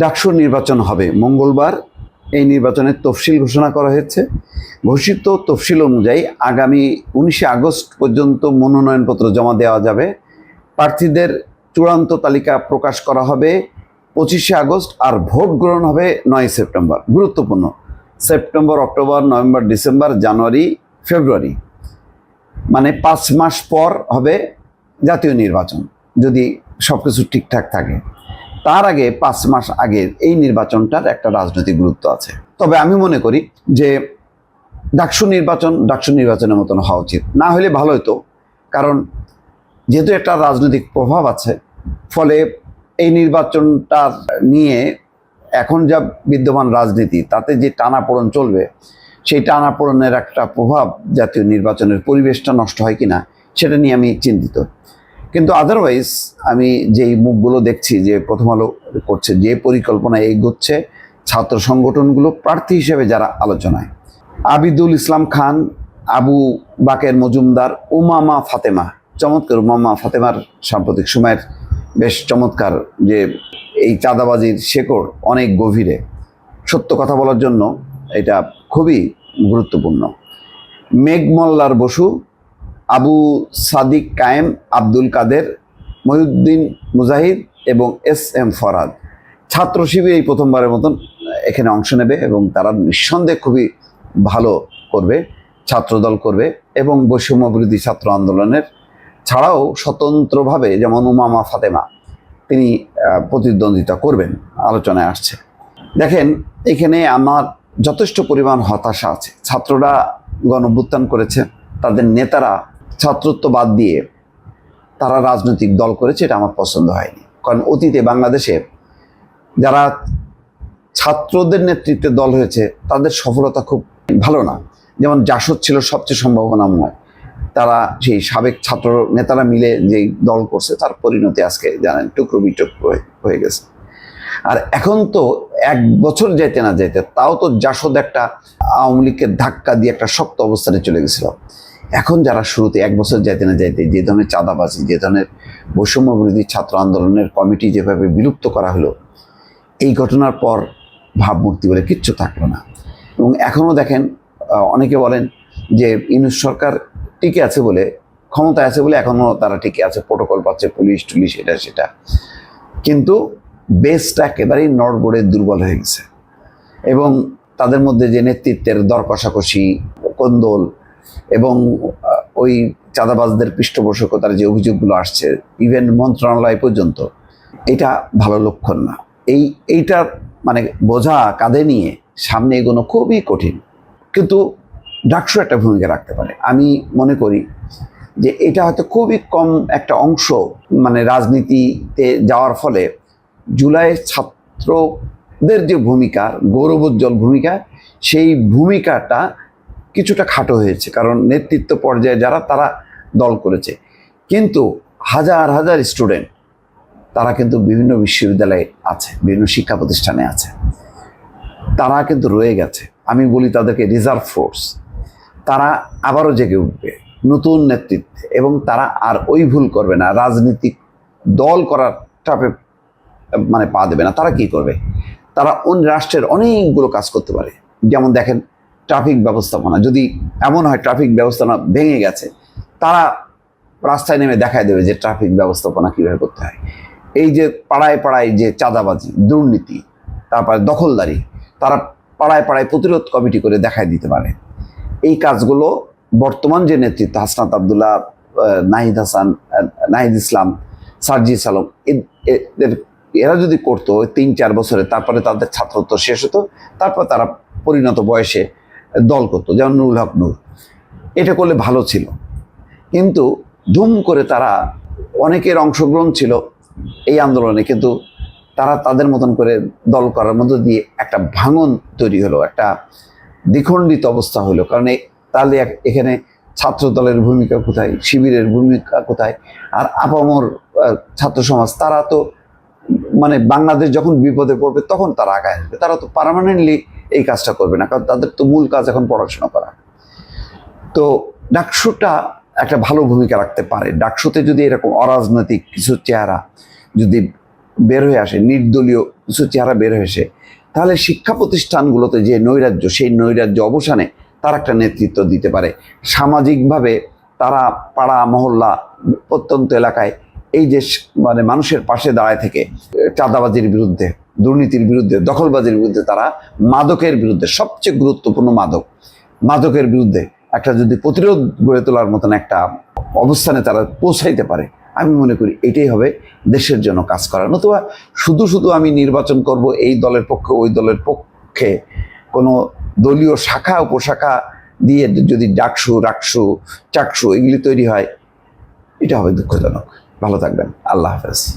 ডাকসু নির্বাচন হবে। মঙ্গলবার এই নির্বাচনের তফসিল ঘোষণা করা হয়েছে। ঘোষিত তফসিল অনুযায়ী আগামী উনিশে আগস্ট পর্যন্ত মনোনয়নপত্র জমা দেওয়া যাবে। প্রার্থীদের চূড়ান্ত তালিকা প্রকাশ করা হবে পঁচিশে আগস্ট আর ভোট গ্রহণ হবে নয় সেপ্টেম্বর। গুরুত্বপূর্ণ। September, October, November, December, January, February. মানে পাঁচ মাস পর হবে জাতীয় নির্বাচন, যদি সব কিছু ঠিকঠাক থাকে। তার আগে পাঁচ মাস আগের এই নির্বাচনটার একটা রাজনৈতিক গুরুত্ব আছে। তবে আমি মনে করি যে ডাকসু নির্বাচন, ডাকসু নির্বাচনের মতন হওয়া উচিত। না হলে ভালো হতো কারণ যেহেতু একটা রাজনৈতিক প্রভাব আছে, ফলে এই নির্বাচনটা নিয়ে এখন যা বিদ্যমান রাজনীতি, তাতে যে টানাপোড়ন চলবে, সেই টানাপোড়নের একটা প্রভাব জাতীয় নির্বাচনের পরিবেশটা নষ্ট হয় কিনা, সেটা নিয়ে আমি চিন্তিত। কিন্তু আদারওয়াইজ আমি যেই মুখগুলো দেখছি, যে প্রথম আলো করছে, যে পরিকল্পনা এগোচ্ছে, ছাত্র সংগঠনগুলো প্রার্থী হিসেবে যারা আলোচনায়। আবিদুল ইসলাম খান, আবু বাকের মজুমদার, উমামা ফাতেমা। চমৎকার, উমামা ফাতেমার সাম্প্রতিক সময়ের বেশ চমৎকার যে এই চাঁদাবাজির শেকড় অনেক গভীরে। সত্য কথা বলার জন্য এটা খুবই গুরুত্বপূর্ণ। মেঘমল্লার বসু আবু সাদিক কায়েম, আব্দুল কাদের, মহিউদ্দিন মুজাহিদ এবং এস এম ফরাদ। ছাত্র শিবির এই প্রথমবারের মতন এখানে অংশ নেবে এবং তারা নিঃসন্দেহে খুবই ভালো করবে, ছাত্রদল করবে এবং বৈষম্য বিরোধী ছাত্র আন্দোলনের ছাড়াও স্বতন্ত্রভাবে যেমন উমামা ফাতেমা, তিনি প্রতিদ্বন্দ্বিতা করবেন, আলোচনায় আসছে। দেখেন, এখানে আমার যথেষ্ট পরিমাণ হতাশা আছে। ছাত্ররা গণভ্যুত্থান করেছে, তাদের নেতারা ছাত্রত্ব বাদ দিয়ে তারা রাজনৈতিক দল করেছে, এটা আমার পছন্দ হয়নি। কারণ অতীতে বাংলাদেশে যারা ছাত্রদের নেতৃত্বে দল হয়েছে, তাদের সফলতা খুব ভালো না। যেমন জাসদ ছিল সবচেয়ে সম্ভাবনাময়। তারা সেই সাবেক ছাত্র নেতারা মিলে যেই দল করছে, তার পরিণতি আজকে জানেন, টুকরো বিটুকরো হয়ে- হয়ে গেছে। আর এখন তো এক বছর যেতে না যেতে তাও তো জাসদ একটা আওয়ামী লীগকে ধাক্কা দিয়ে একটা শক্ত অবস্থানে চলে গেছিল। এখন যারা শুরুতে এক বছর যেতে না যাইতে, যে ধরনের চাঁদাবাজি, যে ধরনের বৈষম্য বিরোধী ছাত্র আন্দোলনের কমিটি যেভাবে বিলুপ্ত করা হলো, এই ঘটনার পর ভাবমূর্তি বলে কিচ্ছু থাকল না। এবং এখনও দেখেন অনেকে বলেন যে ইউনুস সরকার টিকে আছে বলে, ক্ষমতায় আছে বলে এখনও তারা টিকে আছে, প্রোটোকল পাচ্ছে, পুলিশ টুলিশ, এটা সেটা। কিন্তু বেসটা একেবারেই নড়বড়ে দুর্বল হয়ে গেছে। এবং তাদের মধ্যে যে নেতৃত্বের দর কষাকষি কোন্দল এবং ওই চাঁদাবাজদের পৃষ্ঠপোষকতার যে অভিযোগগুলো আসছে ইভেন মন্ত্রণালয় পর্যন্ত, এটা ভালো লক্ষণ না। এই, এইটা মানে বোঝা কাঁধে নিয়ে সামনে এগোনো খুবই কঠিন। কিন্তু ডাকসু একটা ভূমিকা রাখতে পারে। আমি মনে করি যে এটা হয়তো খুবই কম একটা অংশ মানে রাজনীতিতে যাওয়ার ফলে জুলাইয়ের ছাত্রদের যে ভূমিকা, গৌরবোজ্জ্বল ভূমিকা, সেই ভূমিকাটা কিছুটা খাটো হয়েছে, কারণ নেতৃত্ব পর্যায়ে যারা, তারা দল করেছে। কিন্তু হাজার হাজার স্টুডেন্ট, তারা কিন্তু বিভিন্ন বিশ্ববিদ্যালয়ে আছে, বিভিন্ন শিক্ষা প্রতিষ্ঠানে আছে। তারা কিন্তু রয়ে গেছে। আমি বলি তাদেরকে রিজার্ভ ফোর্স তারা আবারও জেগে উঠবে, নতুন নেতৃত্বে, এবং তারা আর ওই ভুল করবে না। রাজনীতিক দল করার চাপে মানে পা দেবে না। তারা কি করবে? তারা অন্য রাষ্ট্রের অনেকগুলো কাজ করতে পারে। যেমন দেখেন ট্রাফিক ব্যবস্থাপনা, যদি এমন হয় ট্রাফিক ব্যবস্থাপনা ভেঙে গেছে, তারা রাস্তায় নেমে দেখায় দেবে যে ট্রাফিক ব্যবস্থাপনা কীভাবে করতে হয়। এই যে পাড়ায় পাড়ায় যে চাঁদাবাজি, দুর্নীতি, তারপরে দখলদারি, তারা পাড়ায় পাড়ায় প্রতিরোধ কমিটি করে দেখায় দিতে পারে। এই কাজগুলো বর্তমান যে নেতৃত্ব, হাসনাত আবদুল্লাহ নাহিদ হাসান নাহিদ ইসলাম সার্জি সালম এদের, এরা যদি করতো তিন চার বছরে, তারপরে তাদের ছাত্রত্ব শেষ হতো, তারপর তারা পরিণত বয়সে দল করতো, যেমন নুরুল হক নূর। এটা করলে ভালো ছিল। কিন্তু ধুম করে তারা অনেকের অংশগ্রহণ ছিল এই আন্দোলনে, কিন্তু তারা তাদের মতন করে দল করার মধ্য দিয়ে একটা ভাঙন তৈরি হলো, একটা দ্বিখণ্ডিত অবস্থা হলো। কারণ তাহলে এখানে ছাত্র দলের ভূমিকা কোথায়, শিবিরের ভূমিকা কোথায়, আর আপামর ছাত্র সমাজ, তারা তো মানে বাংলাদেশ যখন বিপদে পড়বে তখন তারা আগায় আসবে। তারা তো পার্মানেন্টলি এই কাজটা করবে না, কারণ তাদের তো মূল কাজ এখন পড়াশোনা করা। তো ডাকসুটা একটা ভালো ভূমিকা রাখতে পারে। ডাকসুতে যদি এরকম অরাজনৈতিক কিছু চেহারা যদি বের হয়ে আসে, নির্দলীয় কিছু চেহারা বের হয়ে আসে, তাহলে শিক্ষা প্রতিষ্ঠানগুলোতে যে নৈরাজ্য, সেই নৈরাজ্য অবসানে তার একটা নেতৃত্ব দিতে পারে। সামাজিকভাবে তারা পাড়া, মহল্লা, প্রত্যন্ত এলাকায় এই যে মানে মানুষের পাশে দাঁড়ায় থেকে, চাঁদাবাজির বিরুদ্ধে দুর্নীতির বিরুদ্ধে, দখলবাজির বিরুদ্ধে তারা মাদকের বিরুদ্ধে, সবচেয়ে গুরুত্বপূর্ণ মাদক। মাদকের বিরুদ্ধে একটা যদি প্রতিরোধ গড়ে তোলার মতন একটা অবস্থানে তারা পৌঁছাইতে পারে, আমি মনে করি এটাই হবে দেশের জন্য কাজ করা নতুবা শুধু শুধু আমি নির্বাচন করব এই দলের পক্ষে, ওই দলের পক্ষে কোনো দলীয় শাখা, উপশাখা দিয়ে যদি ডাকসু, রাকসু, চাকসু এগুলি তৈরি হয়, এটা হবে দুঃখজনক। ভালো থাকবেন। আল্লাহ হাফেজ।